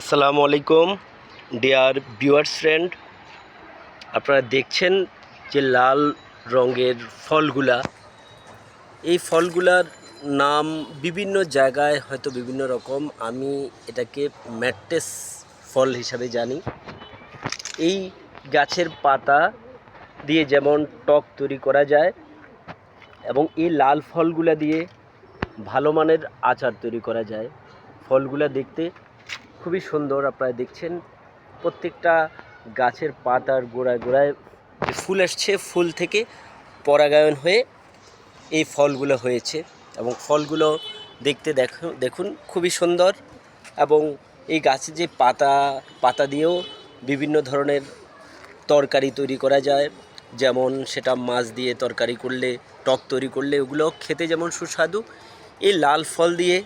আসসালামু আলাইকুম, dear viewers friend. আপনারা দেখছেন যে লাল রঙের ফলগুলা। এই ফলগুলার নাম বিভিন্ন জায়গায় হয়তো বিভিন্ন রকম। আমি এটাকে ম্যাট্রেস ফল হিসাবে জানি। এই গাছের পাতা দিয়ে যেমন টক তৈরি করা যায় এবং এই লাল ফলগুলা দিয়ে ভালো মানের আচার তৈরি করা যায়। ফলগুলা দেখতে খুবই সুন্দর আপনারা দেখছেন। প্রত্যেকটা গাছের পাতার গোড়ায় গোড়ায় ফুল আসছে, ফুল থেকে পরাগায়ন হয়ে এই ফলগুলো হয়েছে এবং ফলগুলো দেখতে দেখুন দেখুন খুবই সুন্দর এবং এই গাছের যে পাতা পাতা দিয়েও বিভিন্ন ধরনের তরকারি তৈরি করা যায়। যেমন সেটা মাছ দিয়ে তরকারি করলে, টক তৈরি করলে ওগুলো খেতে যেমন সুস্বাদু। এই লাল ফল দিয়ে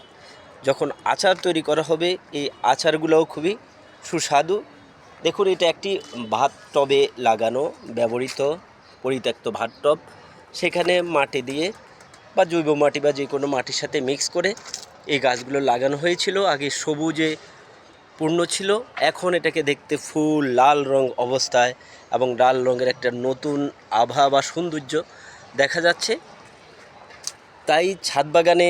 যখন আচার তৈরি করা হবে, এই আচারগুলোও খুবই সুস্বাদু। দেখুন, এটা একটি ভাত টবে লাগানো, ব্যবহৃত পরিত্যক্ত ভাত টব। সেখানে মাটি দিয়ে বা জৈব মাটি বা যে কোনো মাটির সাথে মিক্স করে এই গাছগুলো লাগানো হয়েছিল। আগে সবুজে পূর্ণ ছিল। এখন এটাকে দেখতে ফুল, লাল রং অবস্থায় এবং লাল রঙের একটা নতুন আভা বা সৌন্দর্য দেখা যাচ্ছে। তাই ছাদ বাগানে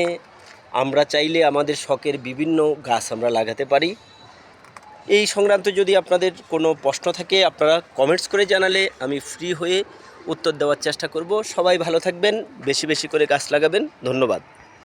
আমরা চাইলে আমাদের শখের বিভিন্ন গাছ আমরা লাগাতে পারি। এই সংক্রান্ত যদি আপনাদের কোনো প্রশ্ন থাকে, আপনারা কমেন্টস করে জানালে আমি ফ্রি হয়ে উত্তর দেওয়ার চেষ্টা করব। সবাই ভালো থাকবেন, বেশি বেশি করে গাছ লাগাবেন। ধন্যবাদ।